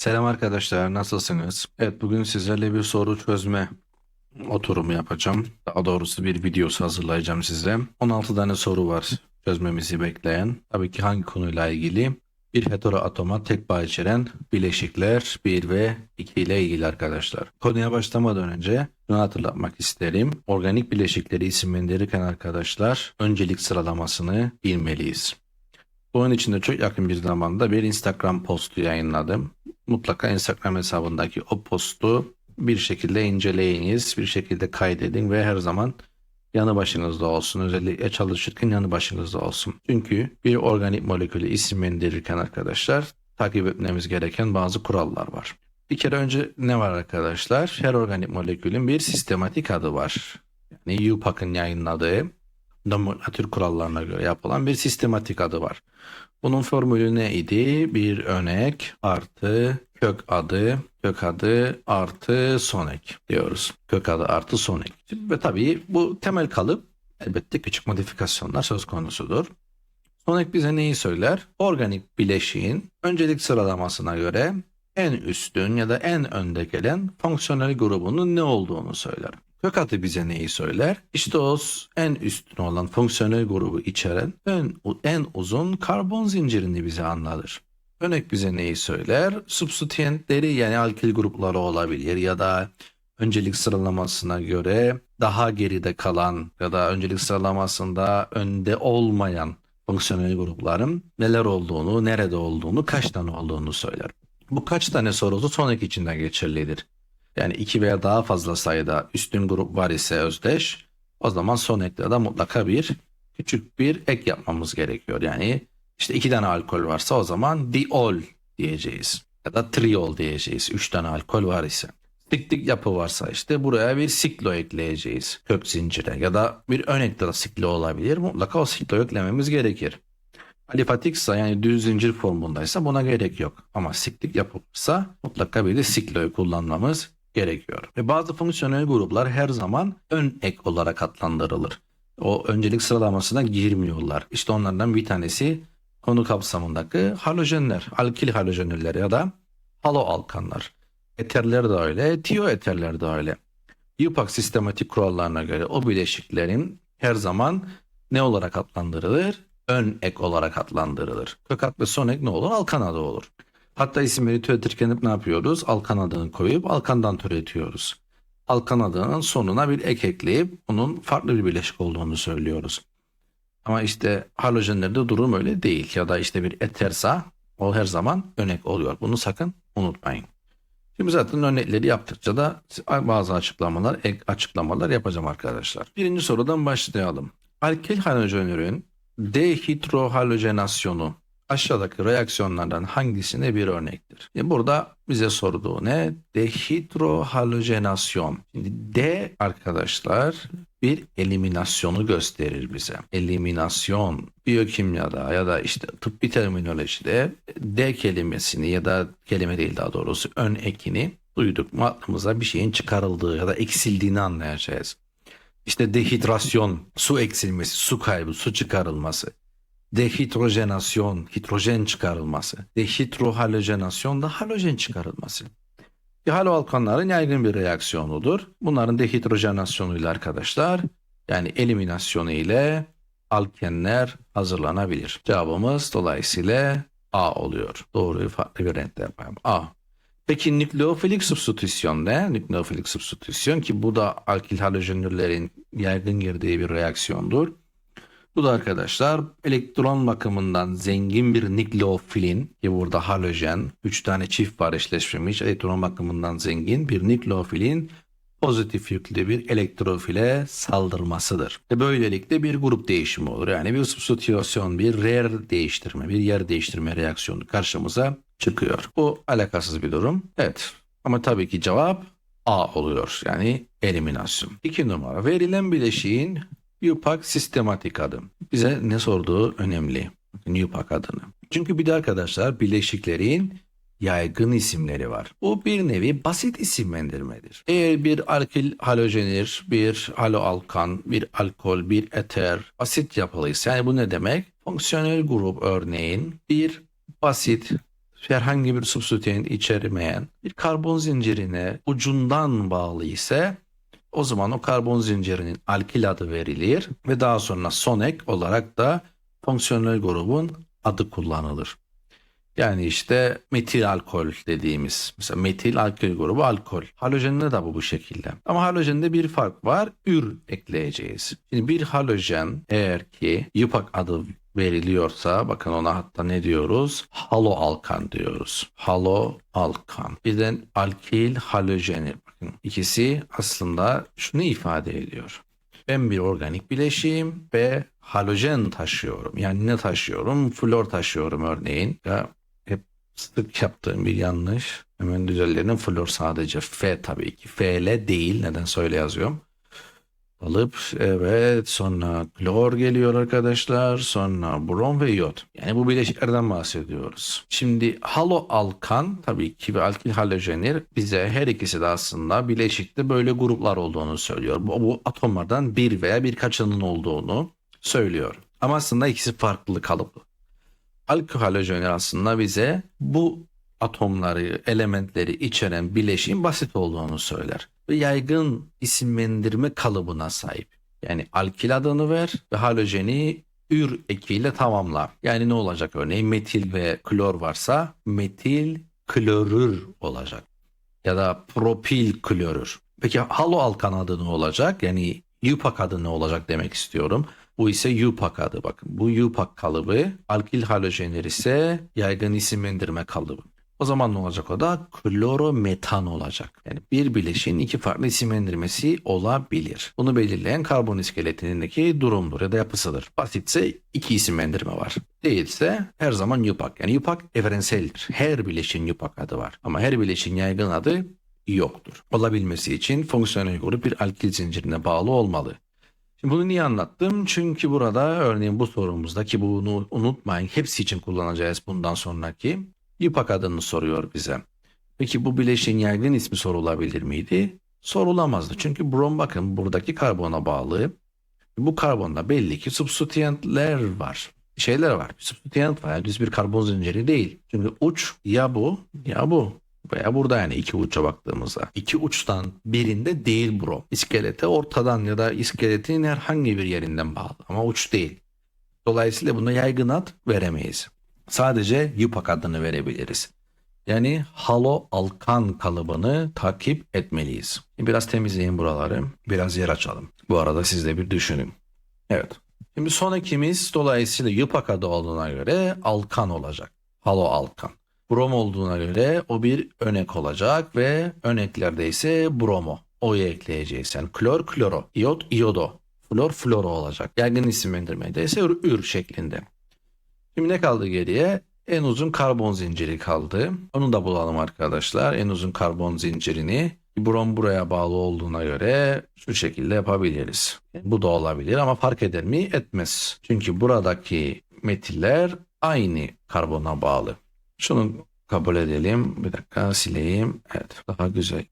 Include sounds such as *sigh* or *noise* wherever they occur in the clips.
Selam arkadaşlar, nasılsınız? Evet, bugün sizlerle bir soru çözme oturumu yapacağım. Daha doğrusu bir videosu hazırlayacağım size. 16 tane soru var çözmemizi bekleyen. Tabii ki hangi konuyla ilgili? Bir heteroatoma tek bağ içeren bileşikler 1 ve 2 ile ilgili arkadaşlar. Konuya başlamadan önce şunu hatırlatmak isterim. Organik bileşikleri isimlendirirken arkadaşlar öncelik sıralamasını bilmeliyiz. Bunun için de çok yakın bir zamanda bir Instagram postu yayınladım. Mutlaka Instagram hesabındaki o postu bir şekilde inceleyiniz, bir şekilde kaydedin ve her zaman yanı başınızda olsun. Özellikle çalışırken yanı başınızda olsun. Çünkü bir organik molekülü isimlendirirken arkadaşlar takip etmemiz gereken bazı kurallar var. Bir kere önce ne var arkadaşlar? Her organik molekülün bir sistematik adı var. Yani UPAC'ın yayınladığı nomenklatür kurallarına göre yapılan bir sistematik adı var. Bunun formülü neydi? Bir örnek artı kök adı, kök adı artı son ek diyoruz. Kök adı artı son ek. Ve tabii bu temel kalıp elbette küçük modifikasyonlar söz konusudur. Son ek bize neyi söyler? Organik bileşiğin öncelik sıralamasına göre en üstün ya da en önde gelen fonksiyonel grubunun ne olduğunu söyler. Kök bize neyi söyler? İşte o en üstün olan fonksiyonel grubu içeren en, en uzun karbon zincirini bize anlatır. Örnek bize neyi söyler? Substituentleri yani alkil grupları olabilir ya da öncelik sıralamasına göre daha geride kalan ya da öncelik sıralamasında önde olmayan fonksiyonel grupların neler olduğunu, nerede olduğunu, kaç tane olduğunu söyler. Bu kaç tane sorusu sonraki içinden geçerlidir. Yani iki veya daha fazla sayıda üstün grup var ise özdeş o zaman son eklerde mutlaka bir küçük bir ek yapmamız gerekiyor. Yani işte iki tane alkol varsa o zaman diol diyeceğiz ya da triol diyeceğiz. Üç tane alkol var ise. Siklik yapı varsa işte buraya bir siklo ekleyeceğiz kök zincire ya da bir örnekte de siklo olabilir. Mutlaka o siklo eklememiz gerekir. Alifatiksa yani düz zincir formundaysa buna gerek yok. Ama siklik yapılırsa mutlaka bir de sikloyu kullanmamız gerekiyor. Ve bazı fonksiyonel gruplar her zaman ön ek olarak adlandırılır. O öncelik sıralamasına girmiyorlar. İşte onlardan bir tanesi konu kapsamındaki halojenler, alkil halojenler ya da halo alkanlar. Eterler de öyle, tiyo eterler de öyle. UPAC sistematik kurallarına göre o bileşiklerin her zaman ne olarak adlandırılır? Ön ek olarak adlandırılır. Kökat ve son ek ne olur? Alkan adı olur. Hatta isimleri türetirken hep ne yapıyoruz? Alkan adını koyup alkandan türetiyoruz. Alkan adının sonuna bir ek ekleyip onun farklı bir bileşik olduğunu söylüyoruz. Ama işte halojenlerde durum öyle değil. Ya da işte bir etersa o her zaman örnek oluyor. Bunu sakın unutmayın. Şimdi zaten örnekleri yaptıkça da bazı açıklamalar, ek açıklamalar yapacağım arkadaşlar. Birinci sorudan başlayalım. Alkil halojenlerin dehidrohalojenasyonu aşağıdaki reaksiyonlardan hangisine bir örnektir? E burada bize sorduğu ne? Dehidrohalojenasyon. Şimdi D arkadaşlar bir eliminasyonu gösterir bize. Eliminasyon biyokimyada ya da işte tıbbi terminolojide D kelimesini ya da kelime değil daha doğrusu ön ekini duyduk mu aklımıza bir şeyin çıkarıldığı ya da eksildiğini anlayacağız. İşte dehidrasyon, su eksilmesi, su kaybı, su çıkarılması. Dehidrojenasyon, hidrojen çıkarılması. Dehidrohalojenasyon da halojen çıkarılması. Haloalkanların yaygın bir reaksiyonudur. Bunların dehidrojenasyonuyla arkadaşlar yani eliminasyonu ile alkenler hazırlanabilir. Cevabımız dolayısıyla A oluyor. Doğruyu farklı bir renkte yapalım. A. Peki nükleofilik substitüsyon ne? Nükleofilik substitüsyon ki bu da alkil halojenürlerin yaygın girdiği bir reaksiyondur. Bu da arkadaşlar elektron bakımından zengin bir nükleofilin ki burada halojen 3 tane çift var eşleşmemiş elektron bakımından zengin bir nükleofilin pozitif yüklü bir elektrofile saldırmasıdır. Ve böylelikle bir grup değişimi olur. Yani bir substitüsyon, bir rare değiştirme, bir yer değiştirme reaksiyonu karşımıza çıkıyor. Bu alakasız bir durum. Evet ama tabii ki cevap A oluyor. Yani eliminasyon. İki numara verilen bileşiğin UPAC sistematik adı. Bize ne sorduğu önemli. UPAC adını. Çünkü bir de arkadaşlar bileşiklerin yaygın isimleri var. Bu bir nevi basit isimlendirmedir. Eğer bir alkil halojenir, bir haloalkan, bir alkol, bir eter basit yapılıysa yani bu ne demek? Fonksiyonel grup örneğin bir basit herhangi bir substituent içermeyen bir karbon zincirine ucundan bağlı ise o zaman o karbon zincirinin alkil adı verilir ve daha sonra son ek olarak da fonksiyonel grubun adı kullanılır. Yani işte metil alkol dediğimiz mesela metil alkol grubu alkol. Halojende de bu bu şekilde. Ama halojende bir fark var. Ür ekleyeceğiz. Şimdi bir halojen eğer ki yupak adı veriliyorsa bakın ona hatta ne diyoruz? Halo alkan diyoruz. Halo alkan. Birden alkil halojeni. Bakın ikisi aslında şunu ifade ediyor. Ben bir organik bileşiğim ve halojen taşıyorum. Yani ne taşıyorum? Flor taşıyorum örneğin. Ya hep sık yaptığım bir yanlış. Hemen düzenlerim. Flor sadece F tabii ki. F ile değil. Neden söyle yazıyorum. Alıp evet sonra klor geliyor arkadaşlar sonra brom ve iot. Yani bu bileşiklerden bahsediyoruz. Şimdi halo alkan tabii ki ve alkil halojenler bize her ikisi de aslında bileşikte böyle gruplar olduğunu söylüyor. Bu, bu atomlardan bir veya birkaçının olduğunu söylüyor. Ama aslında ikisi farklı kalıplı. Alkil halojenler aslında bize bu atomları, elementleri içeren bileşiğin basit olduğunu söyler. Ve yaygın isimlendirme kalıbına sahip. Yani alkil adını ver ve halojeni ür ekiyle tamamla. Yani ne olacak örneğin metil ve klor varsa metil klorür olacak. Ya da propil klorür. Peki halo alkan adı ne olacak? Yani yupak adı ne olacak demek istiyorum. Bu ise yupak adı bakın. Bu yupak kalıbı alkil halojenler ise yaygın isimlendirme kalıbı. O zaman ne olacak o da? Klorometan olacak. Yani bir bileşiğin iki farklı isimlendirmesi olabilir. Bunu belirleyen karbon iskeletindeki durumdur ya da yapısıdır. Basitse iki isimlendirme var. Değilse her zaman yupak. Yani yupak evrenseldir. Her bileşiğin yupak adı var. Ama her bileşiğin yaygın adı yoktur. Olabilmesi için fonksiyonel grup bir alkil zincirine bağlı olmalı. Şimdi bunu niye anlattım? Çünkü burada örneğin bu sorumuzda ki bunu unutmayın hepsi için kullanacağız bundan sonraki. Yupak adını soruyor bize. Peki bu bileşiğin yaygın ismi sorulabilir miydi? Sorulamazdı. Çünkü brom bakın buradaki karbona bağlı. Bu karbonda belli ki substituentler var. Şeyler var. Substituent var. Yani düz bir karbon zinciri değil. Çünkü uç ya bu ya bu. Veya burada yani iki uça baktığımızda. iki uçtan birinde değil brom. İskelete ortadan ya da iskeletin herhangi bir yerinden bağlı. Ama uç değil. Dolayısıyla buna yaygın ad veremeyiz. Sadece yupak adını verebiliriz. Yani halo alkan kalıbını takip etmeliyiz. Biraz temizleyin buraları. Biraz yer açalım. Bu arada siz de bir düşünün. Evet. Şimdi son ekimiz dolayısıyla yupak adı olduğuna göre alkan olacak. Halo alkan. Brom olduğuna göre o bir önek olacak ve öneklerde ise bromo. O'yu ekleyeceğiz. Yani klor kloro, iot iodo, flor floro olacak. Yaygın isimlendirmede ise ür, ür şeklinde. Şimdi ne kaldı geriye? En uzun karbon zinciri kaldı. Onu da bulalım arkadaşlar. En uzun karbon zincirini brom buraya bağlı olduğuna göre şu şekilde yapabiliriz. Bu da olabilir ama fark eder mi? Etmez. Çünkü buradaki metiller aynı karbona bağlı. Şunu kabul edelim. Bir dakika sileyim. Evet daha güzel.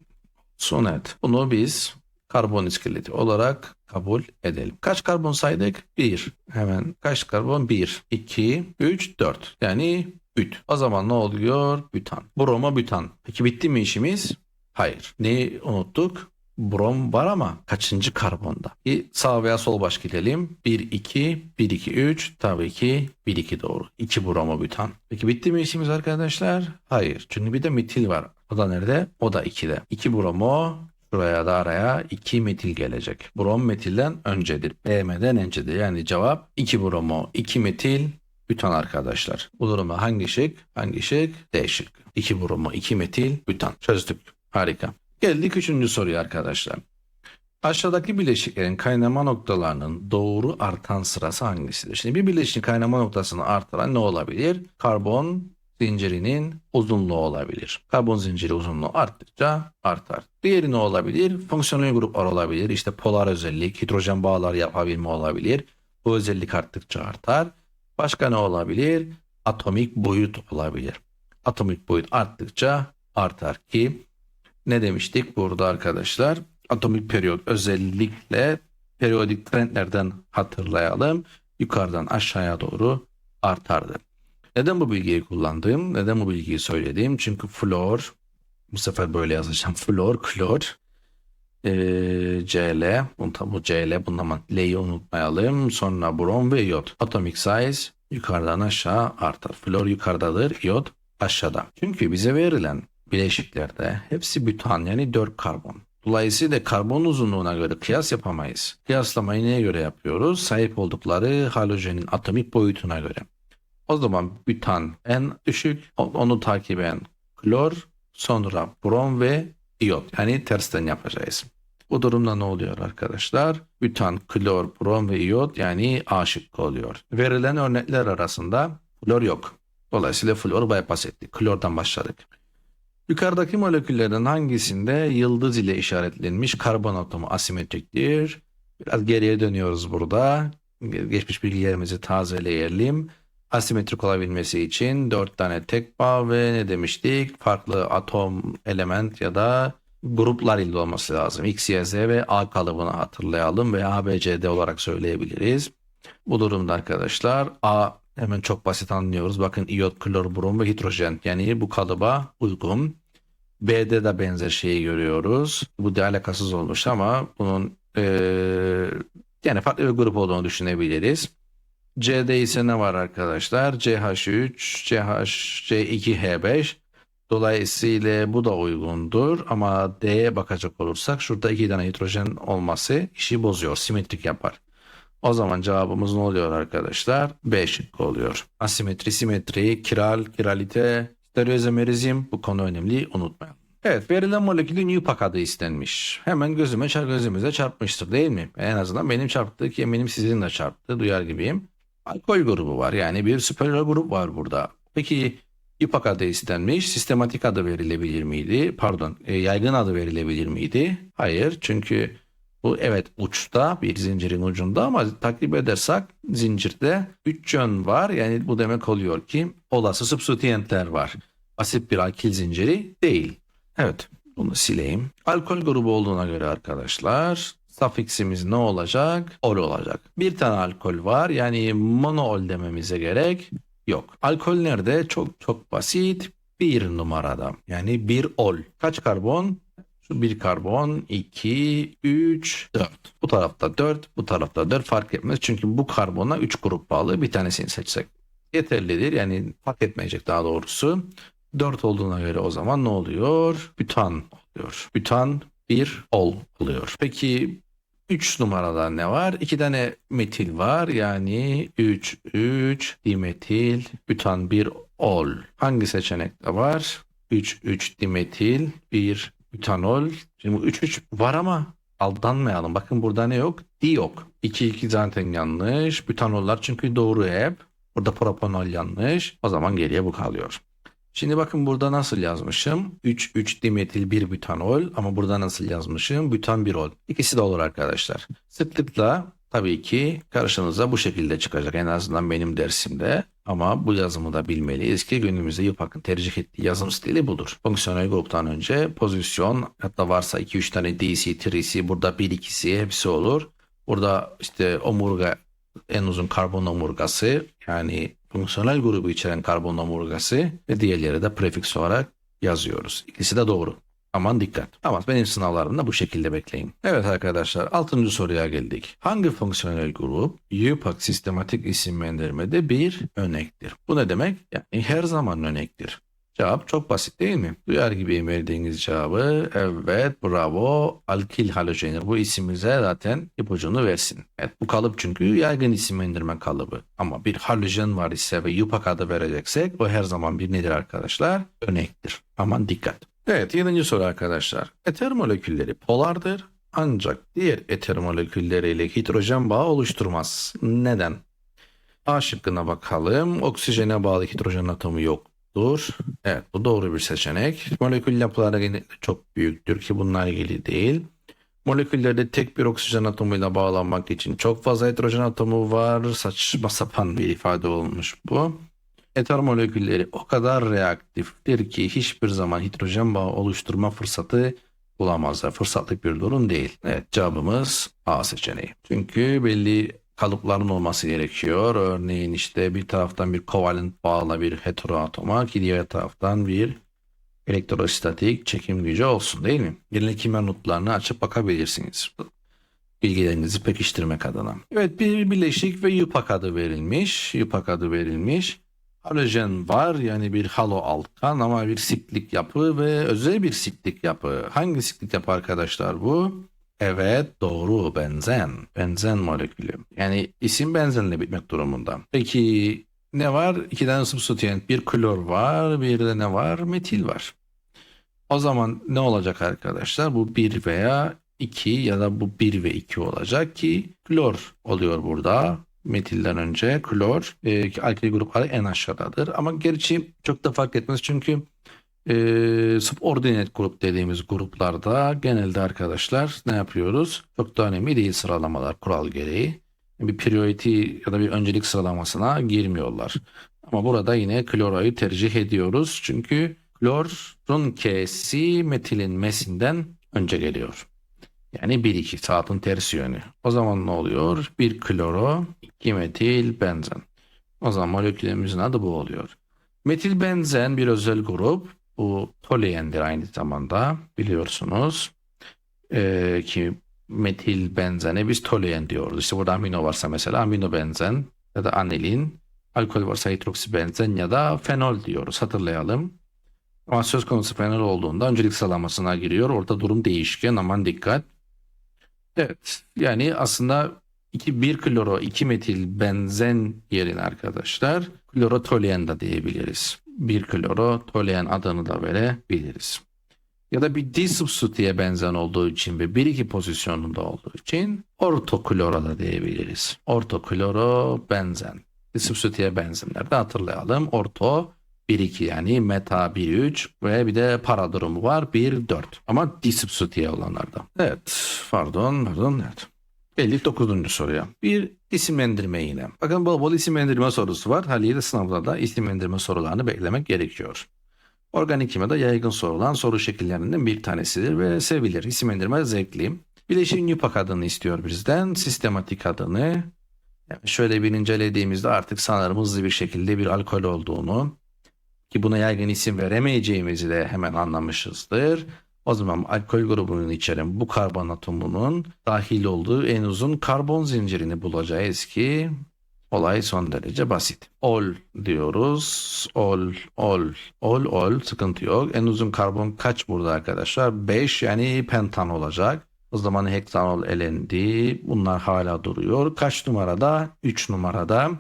Son evet. Bunu biz karbon iskeleti olarak kabul edelim. Kaç karbon saydık? 1. Hemen kaç karbon? 1, 2, 3, 4. Yani büt. O zaman ne oluyor? Bütan. Broma bütan. Peki bitti mi işimiz? Hayır. Neyi unuttuk? Brom var ama kaçıncı karbonda? Bir sağ veya sol baş gidelim. 1, 2, 1, 2, 3. Tabii ki 1, 2 doğru. 2 bromo bütan. Peki bitti mi işimiz arkadaşlar? Hayır. Çünkü bir de metil var. O da nerede? O da 2'de. 2 bromo Şuraya da araya 2 metil gelecek. Brom metilden öncedir. BM'den öncedir. Yani cevap 2 bromo, 2 metil, bütan arkadaşlar. Bu duruma hangi şık? Hangi şık? D şık. 2 bromo, 2 metil, bütan. Çözdük. Harika. Geldik üçüncü soruya arkadaşlar. Aşağıdaki bileşiklerin kaynama noktalarının doğru artan sırası hangisidir? Şimdi bir bileşiğin kaynama noktasını artıran ne olabilir? Karbon zincirinin uzunluğu olabilir. Karbon zinciri uzunluğu arttıkça artar. Diğeri ne olabilir? Fonksiyonel gruplar olabilir. İşte polar özellik, hidrojen bağlar yapabilme olabilir. Bu özellik arttıkça artar. Başka ne olabilir? Atomik boyut olabilir. Atomik boyut arttıkça artar ki ne demiştik burada arkadaşlar? Atomik periyot özellikle periyodik trendlerden hatırlayalım. Yukarıdan aşağıya doğru artardı. Neden bu bilgiyi kullandım? Neden bu bilgiyi söyledim? Çünkü flor, bu sefer böyle yazacağım. *laughs* Flor, klor, ee, Cl, bunu, bu Cl, bundan L'yi unutmayalım. Sonra brom ve iot. Atomic size yukarıdan aşağı artar. Flor yukarıdadır, iot aşağıda. Çünkü bize verilen bileşiklerde hepsi bütan yani 4 karbon. Dolayısıyla karbon uzunluğuna göre kıyas yapamayız. Kıyaslamayı neye göre yapıyoruz? Sahip oldukları halojenin atomik boyutuna göre. O zaman bütan en düşük, onu takiben klor, sonra brom ve iot. Yani tersten yapacağız. Bu durumda ne oluyor arkadaşlar? Bütan, klor, brom ve iot yani A şıkkı oluyor. Verilen örnekler arasında flor yok. Dolayısıyla flor bypass ettik. Klordan başladık. Yukarıdaki moleküllerden hangisinde yıldız ile işaretlenmiş karbon atomu asimetriktir? Biraz geriye dönüyoruz burada. Geçmiş bilgilerimizi tazeleyelim. Asimetrik olabilmesi için 4 tane tek bağ ve ne demiştik? Farklı atom, element ya da gruplar ile olması lazım. X, Y, Z ve A kalıbını hatırlayalım ve A, B, C, D olarak söyleyebiliriz. Bu durumda arkadaşlar A hemen çok basit anlıyoruz. Bakın iot, klor, brom ve hidrojen yani bu kalıba uygun. B'de de benzer şeyi görüyoruz. Bu da alakasız olmuş ama bunun eee yani farklı bir grup olduğunu düşünebiliriz. C'de ise ne var arkadaşlar? CH3, CH, C2H5. Dolayısıyla bu da uygundur ama D'ye bakacak olursak şurada iki tane hidrojen olması işi bozuyor, simetrik yapar. O zaman cevabımız ne oluyor arkadaşlar? B şıkkı oluyor. Asimetri, simetri, kiral, kiralite, stereoizomerizm bu konu önemli unutmayalım. Evet verilen molekülün UPAC adı istenmiş. Hemen gözüme çar gözümüze çarpmıştır değil mi? En azından benim çarptı ki eminim sizin de çarptı duyar gibiyim. Alkol grubu var yani bir süper grup var burada. Peki İPAK adı istenmiş. Sistematik adı verilebilir miydi? Pardon, e, yaygın adı verilebilir miydi? Hayır, çünkü bu evet uçta bir zincirin ucunda ama takip edersek zincirde 3 yön var. Yani bu demek oluyor ki olası substituentler var. Asit bir alkil zinciri değil. Evet, bunu sileyim. Alkol grubu olduğuna göre arkadaşlar sufiksimiz ne olacak? Ol olacak. Bir tane alkol var yani monool dememize gerek Yok. Alkol nerede? Çok çok basit. Bir numarada. Yani bir ol. Kaç karbon? Şu bir karbon, 2, 3, 4. Bu tarafta 4, bu tarafta 4 fark etmez. Çünkü bu karbona 3 grup bağlı. Bir tanesini seçsek yeterlidir. Yani fark etmeyecek daha doğrusu. 4 olduğuna göre o zaman ne oluyor? Bütan oluyor. Bütan bir ol oluyor. Peki 3 numarada ne var? 2 tane metil var. Yani 3, 3, dimetil, bütan 1, ol. Hangi seçenekte var? 3, 3, dimetil, 1, bütanol. Şimdi bu 3, 3 var ama aldanmayalım. Bakın burada ne yok? Di yok. 2, 2 zaten yanlış. Bütanollar çünkü doğru hep. Burada propanol yanlış. O zaman geriye bu kalıyor. Şimdi bakın burada nasıl yazmışım? 3 3 dimetil 1 butanol ama burada nasıl yazmışım? Butan 1 ol. İkisi de olur arkadaşlar. Sıklıkla tabii ki karşınıza bu şekilde çıkacak en azından benim dersimde. Ama bu yazımı da bilmeliyiz ki günümüzde YUPAC'ın tercih ettiği yazım stili budur. Fonksiyonel gruptan önce pozisyon hatta varsa 2-3 tane DC, TRC burada 1-2'si hepsi olur. Burada işte omurga en uzun karbon omurgası yani fonksiyonel grubu içeren karbon omurgası ve diğerleri de prefiks olarak yazıyoruz. İkisi de doğru. Aman dikkat. Ama benim sınavlarımda bu şekilde bekleyin. Evet arkadaşlar 6. soruya geldik. Hangi fonksiyonel grup UPAC sistematik isimlendirmede bir örnektir? Bu ne demek? Yani her zaman örnektir. Cevap çok basit değil mi? Duyar gibi verdiğiniz cevabı evet bravo alkil halojeni bu isimize zaten ipucunu versin. Evet bu kalıp çünkü yaygın isimlendirme kalıbı. Ama bir halojen var ise ve yupak adı vereceksek o her zaman bir nedir arkadaşlar? Örnektir. Aman dikkat. Evet yedinci soru arkadaşlar. Eter molekülleri polardır ancak diğer eter molekülleriyle hidrojen bağı oluşturmaz. Neden? A şıkkına bakalım. Oksijene bağlı hidrojen atomu yok Dur. Evet bu doğru bir seçenek. Molekül yapıları çok büyüktür ki bunlar ilgili değil. Moleküllerde tek bir oksijen atomuyla bağlanmak için çok fazla hidrojen atomu var. Saçma sapan bir ifade olmuş bu. Eter molekülleri o kadar reaktiftir ki hiçbir zaman hidrojen bağı oluşturma fırsatı bulamazlar. Fırsatlık bir durum değil. Evet cevabımız A seçeneği. Çünkü belli kalıpların olması gerekiyor. Örneğin işte bir taraftan bir kovalent bağla bir heteroatoma ki diğer taraftan bir elektrostatik çekim gücü olsun değil mi? Genel kimya notlarını açıp bakabilirsiniz. Bilgilerinizi pekiştirmek adına. Evet bir bileşik ve yupak adı verilmiş. Yupak adı verilmiş. Halojen var yani bir halo alkan ama bir siklik yapı ve özel bir siklik yapı. Hangi siklik yapı arkadaşlar bu? Evet doğru benzen. Benzen molekülü. Yani isim benzenle bitmek durumunda. Peki ne var? İki tane substituent. Bir klor var bir de ne var? Metil var. O zaman ne olacak arkadaşlar? Bu 1 veya 2 ya da bu 1 ve 2 olacak ki klor oluyor burada. Metilden önce klor e, alkil grupları en aşağıdadır. Ama gerçi çok da fark etmez çünkü e, subordinate grup dediğimiz gruplarda genelde arkadaşlar ne yapıyoruz? Çok da önemli değil sıralamalar kural gereği. Bir priority ya da bir öncelik sıralamasına girmiyorlar. Ama burada yine kloroyu tercih ediyoruz. Çünkü klorun K'si metilin mesinden önce geliyor. Yani 1-2 saatin tersi yönü. O zaman ne oluyor? 1 kloro, 2 metil benzen. O zaman molekülümüzün adı bu oluyor. Metil benzen bir özel grup. Bu toluendir aynı zamanda biliyorsunuz. Ee, ki metil benzene biz toluen diyoruz. İşte burada amino varsa mesela amino benzen ya da anilin, alkol varsa hidroksi benzen ya da fenol diyoruz. Hatırlayalım. Ama söz konusu fenol olduğunda öncelik sıralamasına giriyor. Orada durum değişken aman dikkat. Evet yani aslında 2 1 kloro 2 metil benzen yerine arkadaşlar klorotoluen da diyebiliriz. 1 kloro toluen adını da verebiliriz. Ya da bir disubstituye benzen olduğu için ve 1-2 pozisyonunda olduğu için ortokloro da diyebiliriz. Ortokloro benzen. Disubstituye benzenlerde hatırlayalım. Orto 1-2 yani meta 1-3 ve bir de para durumu var 1-4. Ama disubstituye olanlarda. Evet pardon pardon evet. 59. soruya. Bir isimlendirme yine. Bakın bol bol isimlendirme sorusu var. Haliyle sınavda da isimlendirme sorularını beklemek gerekiyor. Organik kimyada yaygın sorulan soru şekillerinden bir tanesidir ve sevilir. İsimlendirme zevkli. Bileşiğin yupak adını istiyor bizden. Sistematik adını. Şöyle bir incelediğimizde artık sanırım hızlı bir şekilde bir alkol olduğunu ki buna yaygın isim veremeyeceğimizi de hemen anlamışızdır. O zaman alkol grubunun içeren bu karbon atomunun dahil olduğu en uzun karbon zincirini bulacağız ki olay son derece basit. Ol diyoruz. Ol, ol, ol, ol sıkıntı yok. En uzun karbon kaç burada arkadaşlar? 5 yani pentan olacak. O zaman heksanol elendi. Bunlar hala duruyor. Kaç numarada? 3 numarada.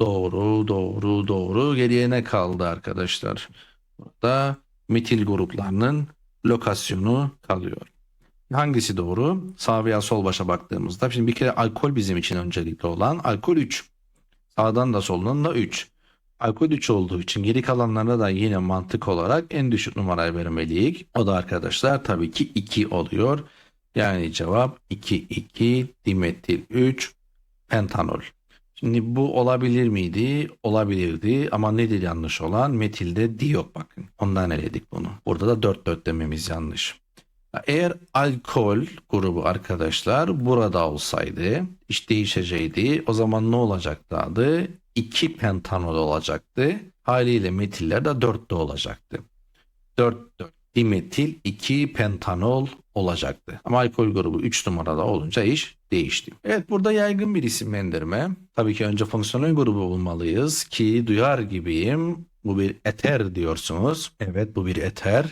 Doğru, doğru, doğru. Geriye ne kaldı arkadaşlar? Burada metil gruplarının lokasyonu kalıyor. Hangisi doğru? Sağ veya sol başa baktığımızda. Şimdi bir kere alkol bizim için öncelikli olan. Alkol 3. Sağdan da soldan da 3. Alkol 3 olduğu için geri kalanlarına da yine mantık olarak en düşük numarayı vermeliyiz. O da arkadaşlar tabii ki 2 oluyor. Yani cevap 2, 2, dimetil 3, pentanol. Şimdi bu olabilir miydi? Olabilirdi ama nedir yanlış olan? Metilde di yok bakın. Ondan eledik bunu. Burada da 4 4 dememiz yanlış. Eğer alkol grubu arkadaşlar burada olsaydı iş değişecekti. O zaman ne olacaktı adı? 2 pentanol olacaktı. Haliyle metiller de 4'te olacaktı. 4 4 dimetil 2 pentanol olacaktı. Ama alkol grubu 3 numarada olunca iş değişti. Evet burada yaygın bir isimlendirme. Tabii ki önce fonksiyonel grubu bulmalıyız ki duyar gibiyim. Bu bir eter diyorsunuz. Evet bu bir eter.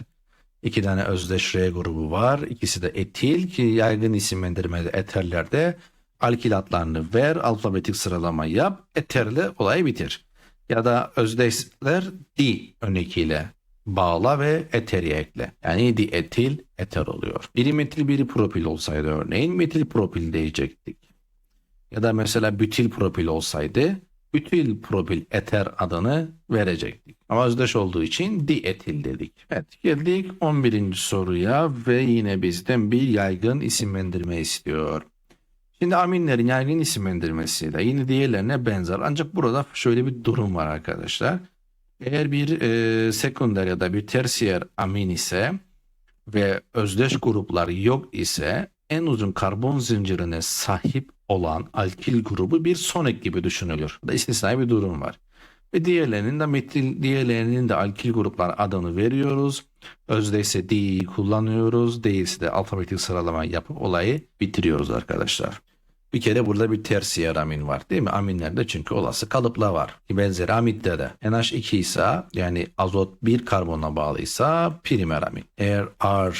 İki tane özdeş R grubu var. İkisi de etil ki yaygın isimlendirmede eterlerde alkil adlarını ver, alfabetik sıralama yap, eterle olay bitir. Ya da özdeşler di örnekiyle bağla ve eteri ekle. Yani di etil eter oluyor. Biri metil biri propil olsaydı örneğin metil propil diyecektik. Ya da mesela bütil propil olsaydı bütil propil eter adını verecektik. Ama özdeş olduğu için di etil dedik. Evet geldik 11. soruya ve yine bizden bir yaygın isimlendirme istiyor. Şimdi aminlerin yaygın isimlendirmesi de yine diğerlerine benzer. Ancak burada şöyle bir durum var arkadaşlar. Eğer bir e, sekonder ya da bir tersiyer amin ise ve özdeş gruplar yok ise en uzun karbon zincirine sahip olan alkil grubu bir sonek gibi düşünülür. Da istisnai bir durum var. Ve diğerlerinin de metil, diğerlerinin de alkil gruplar adını veriyoruz. Özdeyse D'yi kullanıyoruz. Değilse de alfabetik sıralama yapıp olayı bitiriyoruz arkadaşlar. Bir kere burada bir tersiyer amin var değil mi? Aminlerde çünkü olası kalıplar var. Benzeri amidde de NH2 ise yani azot bir karbona bağlıysa primer amin. Eğer R,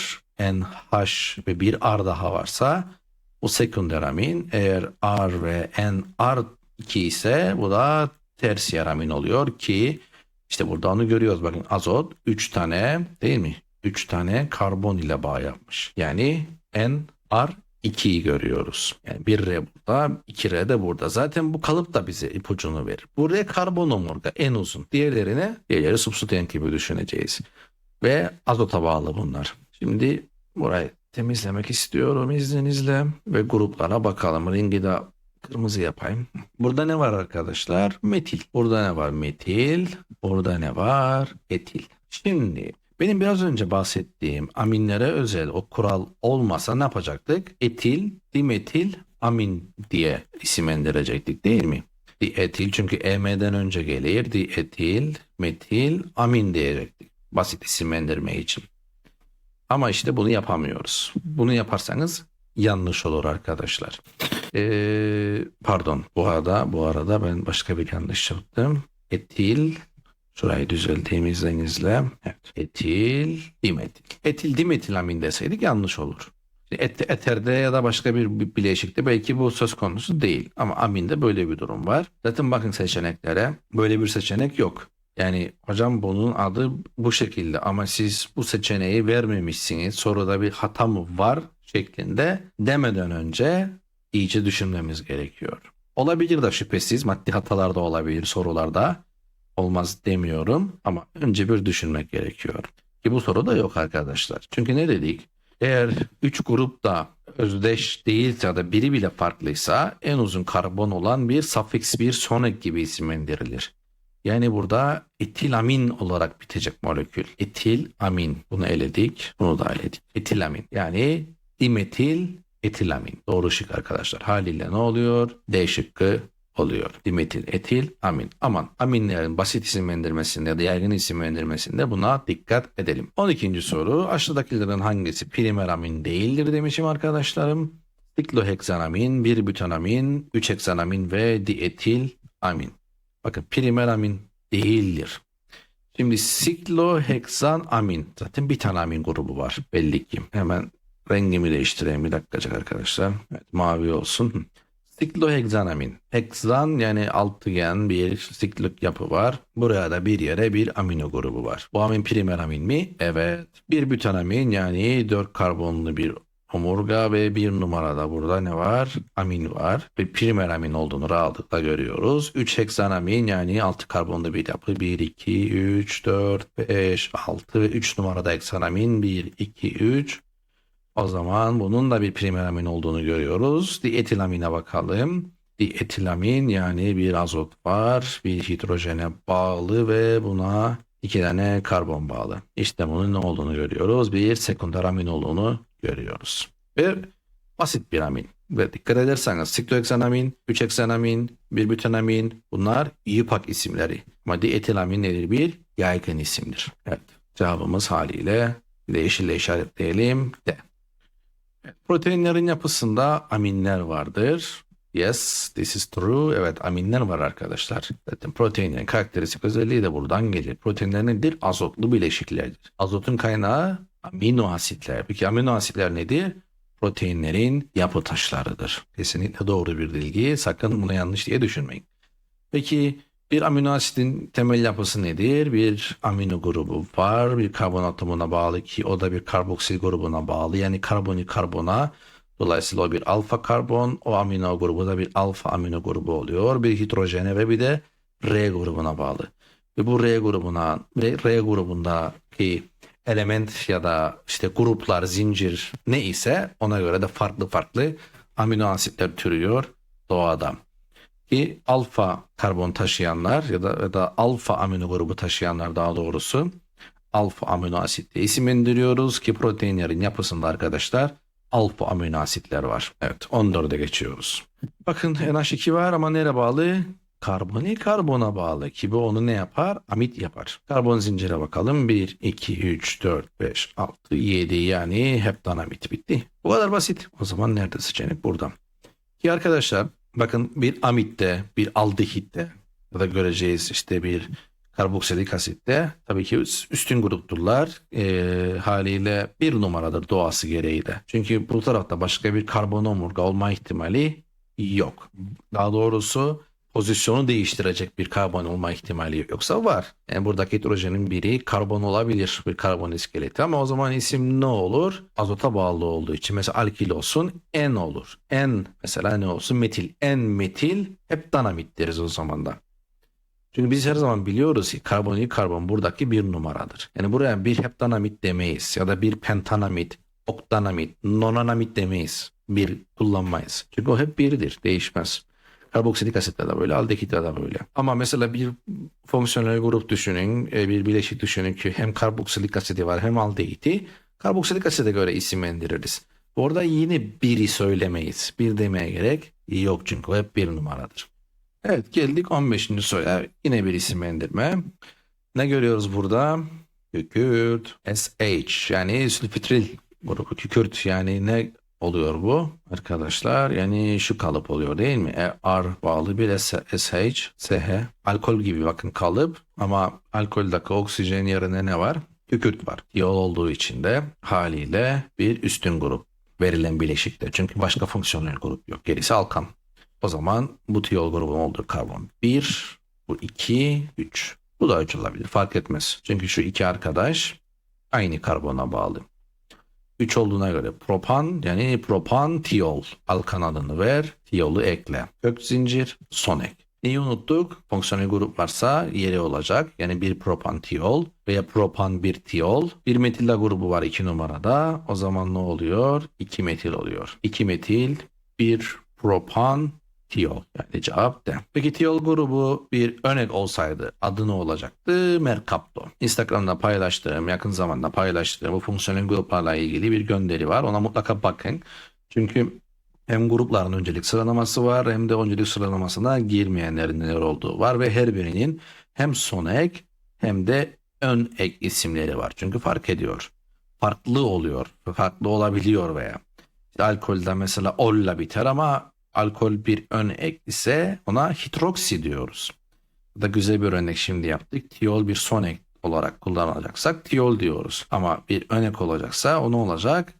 NH ve bir R daha varsa bu sekonder amin. Eğer R ve N R2 ise bu da tersiyer amin oluyor ki işte burada onu görüyoruz. Bakın azot 3 tane değil mi? 3 tane karbon ile bağ yapmış. Yani N, R 2'yi görüyoruz. Yani bir R burada, 2 R de burada. Zaten bu kalıp da bize ipucunu verir. Bu R karbon omurga en uzun. Diğerlerini, diğerleri substituent gibi düşüneceğiz. Ve azota bağlı bunlar. Şimdi burayı temizlemek istiyorum izninizle ve gruplara bakalım. Rengi de kırmızı yapayım. Burada ne var arkadaşlar? Metil. Burada ne var? Metil. Burada ne var? Etil. Şimdi benim biraz önce bahsettiğim aminlere özel o kural olmasa ne yapacaktık? Etil, dimetil, amin diye isimlendirecektik değil mi? Dietil çünkü EM'den önce gelir. Dietil, metil, amin diyecektik. Basit isimlendirme için. Ama işte bunu yapamıyoruz. Bunu yaparsanız yanlış olur arkadaşlar. Ee, pardon bu arada bu arada ben başka bir yanlış yaptım. Etil Şurayı düzelttiğimizdenizle evet. etil dimetil. Etil dimetil amin deseydik yanlış olur. Et, eterde ya da başka bir bileşikte belki bu söz konusu değil. Ama aminde böyle bir durum var. Zaten bakın seçeneklere böyle bir seçenek yok. Yani hocam bunun adı bu şekilde ama siz bu seçeneği vermemişsiniz. Soruda bir hata mı var şeklinde demeden önce iyice düşünmemiz gerekiyor. Olabilir de şüphesiz maddi hatalar da olabilir sorularda. Olmaz demiyorum ama önce bir düşünmek gerekiyor. Ki bu soruda yok arkadaşlar. Çünkü ne dedik? Eğer 3 grup da özdeş değilse ya da biri bile farklıysa en uzun karbon olan bir suffix bir sonraki gibi isimlendirilir. Yani burada etilamin olarak bitecek molekül. Etil amin. Bunu eledik. Bunu da eledik. Etilamin. Yani dimetil etilamin. Doğru şık arkadaşlar. Haliyle ne oluyor? D şıkkı oluyor. Dimetil, etil, amin. Aman aminlerin basit isimlendirmesinde ya da yaygın isimlendirmesinde buna dikkat edelim. 12. soru aşağıdakilerin hangisi primer amin değildir demişim arkadaşlarım. Siklohekzanamin, bir bütanamin, 3 heksanamin ve dietil amin. Bakın primer amin değildir. Şimdi sikloheksan amin. Zaten bir tane amin grubu var belli ki. Hemen rengimi değiştireyim bir dakikacık arkadaşlar. Evet, mavi olsun. Siklohekzanamin. Heksan yani altıgen bir siklik yapı var. Buraya da bir yere bir amino grubu var. Bu amin primer amin mi? Evet. Bir bütanamin yani dört karbonlu bir omurga ve bir numarada burada ne var? Amin var. Ve primer amin olduğunu rahatlıkla görüyoruz. 3 heksanamin yani 6 karbonlu bir yapı. 1, 2, 3, 4, 5, 6 ve 3 numarada heksanamin. 1, 2, 3. O zaman bunun da bir primer amin olduğunu görüyoruz. Dietilamine bakalım. Dietilamin yani bir azot var. Bir hidrojene bağlı ve buna iki tane karbon bağlı. İşte bunun ne olduğunu görüyoruz. Bir sekonder amin olduğunu görüyoruz. Ve basit bir amin. Ve dikkat ederseniz sikloheksenamin, 3 heksanamin, bir bütanamin bunlar IUPAC isimleri. Ama dietilamin nedir? Bir yaygın isimdir. Evet. Cevabımız haliyle bir de yeşille işaretleyelim. De. Proteinlerin yapısında aminler vardır. Yes, this is true. Evet, aminler var arkadaşlar. Zaten proteinlerin karakteristik özelliği de buradan gelir. Proteinler nedir? Azotlu bileşiklerdir. Azotun kaynağı amino asitler. Peki amino asitler nedir? Proteinlerin yapı taşlarıdır. Kesinlikle doğru bir bilgi. Sakın bunu yanlış diye düşünmeyin. Peki bir amino asitin temel yapısı nedir? Bir amino grubu var. Bir karbon atomuna bağlı ki o da bir karboksil grubuna bağlı. Yani karboni karbona. Dolayısıyla o bir alfa karbon. O amino grubu da bir alfa amino grubu oluyor. Bir hidrojene ve bir de R grubuna bağlı. Ve bu R grubuna ve R grubundaki element ya da işte gruplar, zincir ne ise ona göre de farklı farklı amino asitler türüyor doğada ki alfa karbon taşıyanlar ya da, ya da alfa amino grubu taşıyanlar daha doğrusu alfa amino asitle isimlendiriyoruz ki proteinlerin yapısında arkadaşlar alfa amino asitler var. Evet 14'e geçiyoruz. Bakın NH2 var ama nereye bağlı? Karboni karbona bağlı ki onu ne yapar? Amit yapar. Karbon zincire bakalım. 1, 2, 3, 4, 5, 6, 7 yani heptan amit bitti. Bu kadar basit. O zaman nerede seçenek? Burada. Ki arkadaşlar bakın bir amitte, bir aldehitte ya da göreceğiz işte bir karboksilik asitte tabii ki üstün grupturlar Ee, haliyle bir numaradır doğası gereği de. Çünkü bu tarafta başka bir karbon omurga olma ihtimali yok. Daha doğrusu pozisyonu değiştirecek bir karbon olma ihtimali yok. Yoksa var. Yani buradaki hidrojenin biri karbon olabilir bir karbon iskeleti ama o zaman isim ne olur? Azota bağlı olduğu için mesela alkil olsun N olur. N mesela ne olsun? Metil. N metil hep danamit deriz o zaman da. Çünkü biz her zaman biliyoruz ki karbonil karbon buradaki bir numaradır. Yani buraya bir heptanamit demeyiz ya da bir pentanamit, oktanamit, nonanamit demeyiz. Bir kullanmayız. Çünkü o hep birdir, değişmez. Karboksilik asitte de böyle, aldehitte de böyle. Ama mesela bir fonksiyonel grup düşünün, e, bir bileşik düşünün ki hem karboksilik asidi var hem aldehiti. Karboksilik aside göre isimlendiririz. Orada yine biri söylemeyiz. Bir demeye gerek yok çünkü hep bir numaradır. Evet geldik 15. soruya. Yine bir isimlendirme. Ne görüyoruz burada? Kükürt. SH yani sülfitril grubu kükürt yani ne oluyor bu arkadaşlar? Yani şu kalıp oluyor değil mi? E, R bağlı bir SH, SH. Alkol gibi bakın kalıp ama alkoldeki oksijen yerine ne var? Kükürt var. Yol olduğu için de haliyle bir üstün grup verilen bileşikte. Çünkü başka fonksiyonel grup yok. Gerisi alkan. O zaman bu tiyol grubun olduğu karbon 1, bu 2, 3. Bu da 3 olabilir fark etmez. Çünkü şu iki arkadaş aynı karbona bağlı. 3 olduğuna göre propan yani propan tiyol. Alkan adını ver, tiyolu ekle. Kök zincir, son ek. Neyi unuttuk? Fonksiyonel grup varsa yeri olacak. Yani bir propan tiyol veya propan bir tiyol. Bir metilla grubu var 2 numarada. O zaman ne oluyor? 2 metil oluyor. 2 metil, bir propan tiyol. Yani cevap D. Peki tiyol grubu bir örnek olsaydı adı ne olacaktı? Mercapto. Instagram'da paylaştığım, yakın zamanda paylaştığım bu fonksiyonel gruplarla ilgili bir gönderi var. Ona mutlaka bakın. Çünkü hem grupların öncelik sıralaması var hem de öncelik sıralamasına girmeyenlerin neler olduğu var ve her birinin hem son ek hem de ön ek isimleri var. Çünkü fark ediyor. Farklı oluyor. Farklı olabiliyor veya. İşte alkolde mesela olla biter ama alkol bir ön ek ise ona hidroksi diyoruz. Bu da güzel bir örnek şimdi yaptık. Tiyol bir son ek olarak kullanacaksak tiyol diyoruz. Ama bir ön ek olacaksa o ne olacak?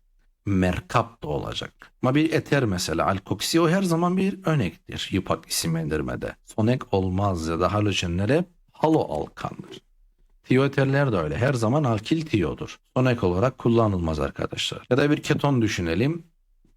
Merkap da olacak. Ama bir eter mesela alkoksi o her zaman bir örnektir yupak isimlendirmede. Son ek olmaz ya da halojenler hep halo alkandır. Tiyoeterler de öyle. Her zaman alkil tiyodur. Son ek olarak kullanılmaz arkadaşlar. Ya da bir keton düşünelim.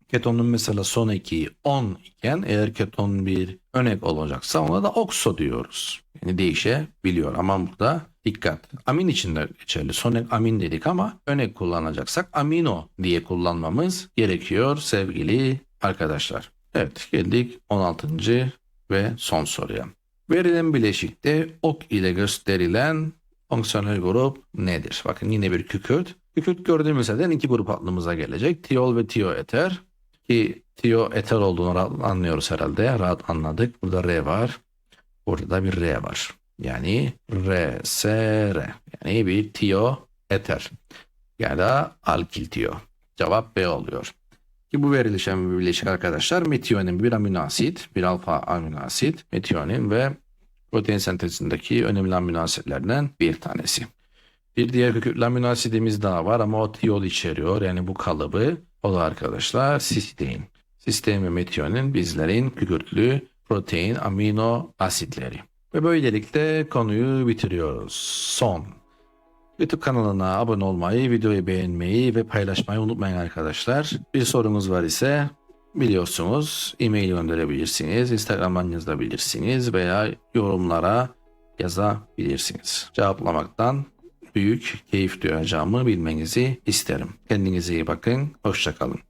Ketonun mesela son eki 10 iken eğer keton bir örnek olacaksa ona da okso diyoruz. Yani değişebiliyor ama burada dikkat. Amin için de geçerli. Son ek amin dedik ama örnek kullanacaksak amino diye kullanmamız gerekiyor sevgili arkadaşlar. Evet geldik 16. ve son soruya. Verilen bileşikte ok ile gösterilen fonksiyonel grup nedir? Bakın yine bir kükürt. Kükürt gördüğümüz zaten iki grup aklımıza gelecek. Tiol ve tioeter. Ki tio eter olduğunu anlıyoruz herhalde. Rahat anladık. Burada R var. Burada da bir R var. Yani R, S, R. Yani bir tio eter. Ya da alkil tio. Cevap B oluyor. Ki bu verilişen bir bileşik arkadaşlar metionin bir amino asit, bir alfa amino asit, metionin ve protein sentezindeki önemli amino asitlerden bir tanesi. Bir diğer amino asidimiz daha var ama o tiyol içeriyor. Yani bu kalıbı o da arkadaşlar sistein. Sistein ve metionin bizlerin kükürtlü protein amino asitleri. Ve böylelikle konuyu bitiriyoruz. Son. YouTube kanalına abone olmayı, videoyu beğenmeyi ve paylaşmayı unutmayın arkadaşlar. Bir sorunuz var ise biliyorsunuz e-mail gönderebilirsiniz, Instagram'dan yazabilirsiniz veya yorumlara yazabilirsiniz. Cevaplamaktan büyük keyif duyacağımı bilmenizi isterim. Kendinize iyi bakın, hoşçakalın.